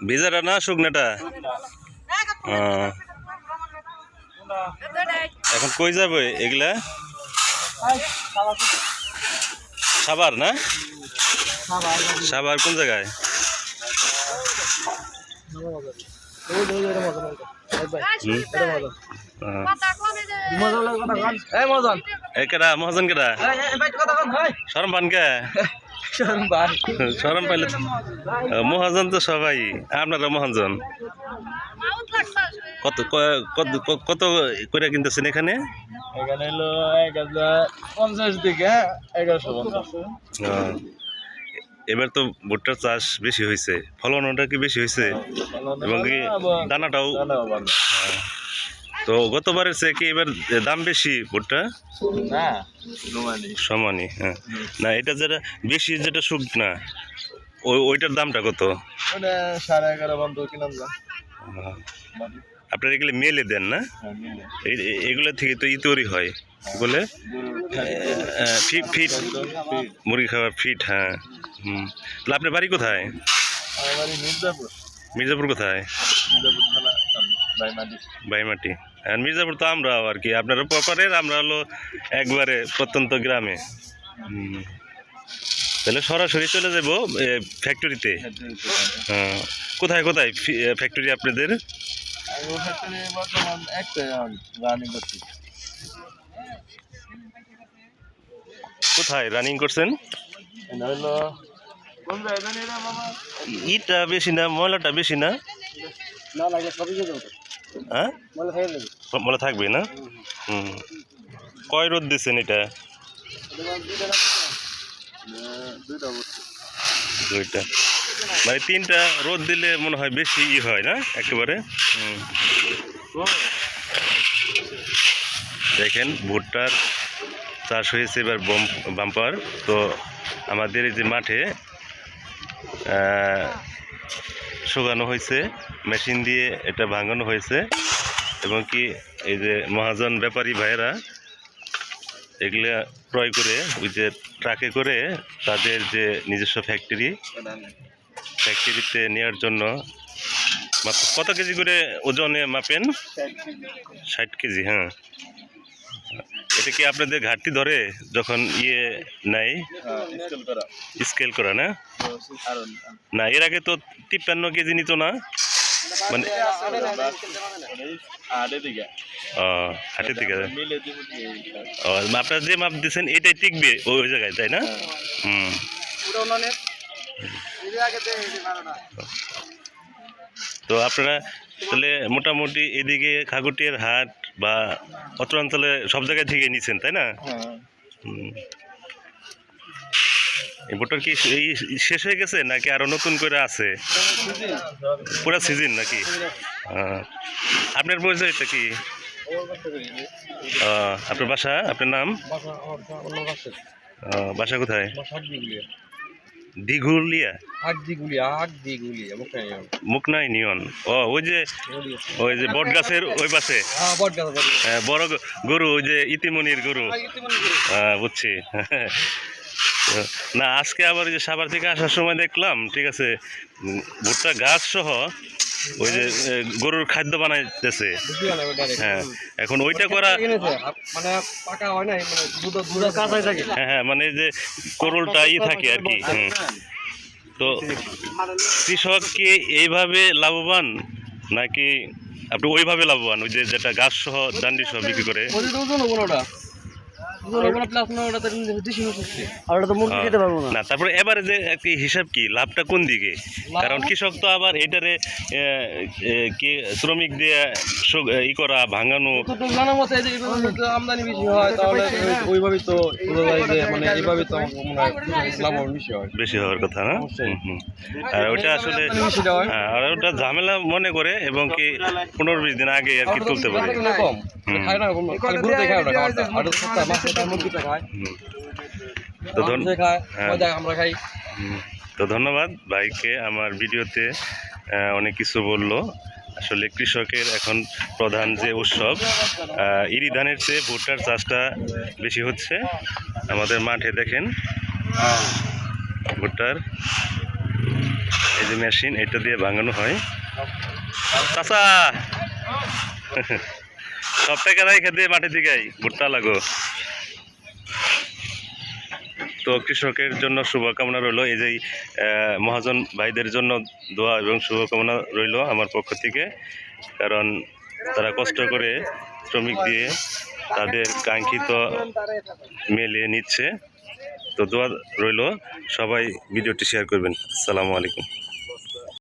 ভিজাটা না শুকনাটা আহ, এখন কই যাবে এগুলা? সাবার না? সাবার কোন জায়গায়? মহাজন কেডা? সরম পান কে? সরম পাইলে মহাজন তো সবাই। আপনারা মহাজন? কত ক- কত কত করে কিনতেছেন এখানে? এখানে হলো এক হাজার পঞ্চাশ থেকে এগারোশো এবার তো ভুট্টার চাষ বেশি হয়েছে ফলন ওটা কি বেশি হয়েছে এবং কি দানাটাও তো গতবারের চেয়ে কি এবার দাম বেশি ভুট্টা? না। সমানই হ্যাঁ। না এটা যেটা বেশি যেটা শুক না ওই ওইটার দামটা কত? সাড়ে এগারো বন্ধ কিনাম আপনারা এগুলো মেলে দেন না? হ্যাঁ, এগুলো থেকে তো ই তৈরি হয় বলে? ফিট ফিট মুরগি খাওয়ার ফিট হ্যাঁ। হুম। তাহলে আপনার বাড়ি কোথায়? আমার বাড়ি মির্জাপুর। মির্জাপুর কোথায়? বাইমাটি। আর মির্জাপুর তো আমরাও আর কি আপনারা প্রপারের আমরা হলো একবারে প্রত্যন্ত গ্রামে। তাহলে সরাসরি চলে যাব ফ্যাক্টরিতে কোথায় কোথায় ফ্যাক্টরি আপনাদের? কোথায় রানিং করছেন? হলো ইটা বেশি না ময়লাটা বেশি না। হ্যাঁ? ময়লা থাকবে না? হুম কয় রোদ দিচ্ছেন এটা? দুইটা। মানে তিনটা রোদ দিলে মনে হয় বেশি ই হয় না একেবারে। দেখেন ভুট্টার চাষ হয়েছে এবার বাম্পার। তো আমাদের এই যে মাঠে শুকানো হয়েছে। মেশিন দিয়ে এটা ভাঙানো হয়েছে। এবং কি এই যে মহাজন ব্যাপারী ভাইয়েরা এগুলা ক্রয় করে ওই যে ট্রাকে করে তাদের যে নিজস্ব ফ্যাক্টরি ফ্যাক্টরিতে নেওয়ার জন্য কত কেজি করে ওজনে মাপেন? ষাট কেজি হ্যাঁ। এটা কি আপনাদের ঘাটতি ধরে যখন ইয়ে নাই স্কেল করা না? না এর আগে তো তিপ্পান্ন কেজি নিত না? মানে হাটের দিকে। ও, আপনারা যে মাপ দিচ্ছেন এটাই টিকবে ওই জায়গায় তাই না? হুম। তো আপনারা তাহলে মোটামুটি এদিকে খাগুটিয়ার হাট বা অত্র অঞ্চলে সব জায়গায় থেকে নিছেন তাই না? হ্যাঁ। ভোটার কি এই শেষ হয়ে গেছে নাকি আরও নতুন করে আছে? পুরা সিজন নাকি? আপনার পরিচয়টা কি? আপনার বাসা আপনার নাম? বাসা কোথায়? দিঘুলিয়া। মুকনাই নিয়ন ও ওই যে ওই যে বট গাছের ওই পাশে? হ্যাঁ, বড় গরু ওই যে ইতিমনির গরু। হ্যাঁ বুঝছি। না আজকে আবার যে সাবার থেকে আসার সময় দেখলাম ঠিক আছে ভুট্টা গাছ সহ ওই যে গরুর খাদ্য বানাইতেছে। হ্যাঁ এখন ওইটা করা মানে পাকা হয় নাই মানে দুধ দুধ কাঁচাই থাকে। হ্যাঁ হ্যাঁ মানে যে কোরলটা ই থাকে আর কি তো কৃষক কি এইভাবে লাভবান? নাকি আপনি ওইভাবে লাভবান ওই যে যেটা গাছ সহ ডান্ডি সহ বিক্রি করে আর ওটা তো মুরগি খেতে পারব না। না তারপরে এবারে যে হিসাব কি? লাভটা কোন দিকে? কারণ কৃষক তো আবার এটারে এ, এ, কি শ্রমিক দিয়ে ই করা ভাঙানো। জানা মতো আমদানি বেশি হয় তাহলে ওইভাবেই তো বোঝা যায় যে মানে এইভাবে তো লাভবান বেশি হয় বেশি হওয়ার কথা না? অবশ্যই। হুম, হুম। আর ওটা আসলে হয় হ্যাঁ আর ওটা ঝামেলা মনে করে এবং কি পনেরো বিশ দিন আগে আর কি তুলতে পারে। কম খায় না খায় খায়। তো খায় হ্যাঁ। আমরা খাই। তো ধন্যবাদ ভাইকে আমার ভিডিওতে অনেক কিছু বলল। আসলে কৃষকের এখন প্রধান যে উৎসব ইরি ধানের চেয়ে ভুট্টার চাষটা বেশি হচ্ছে। আমাদের মাঠে দেখেন ভুট্টার এই যে মেশিন এটা দিয়ে ভাঙানো হয়। চাচা! সব টাকা দিয়ে মাঠে দিকে ভুট্টা লাগো। তো কৃষকের জন্য শুভকামনা রইল। এই যে মহাজন ভাইদের জন্য দোয়া এবং শুভকামনা রইল আমার পক্ষ থেকে। কারণ তারা কষ্ট করে শ্রমিক দিয়ে তাদের কাঙ্ক্ষিত মেলে নিচ্ছে। তো দোয়া রইল। সবাই ভিডিওটি শেয়ার করবেন। আসসালামু আলাইকুম।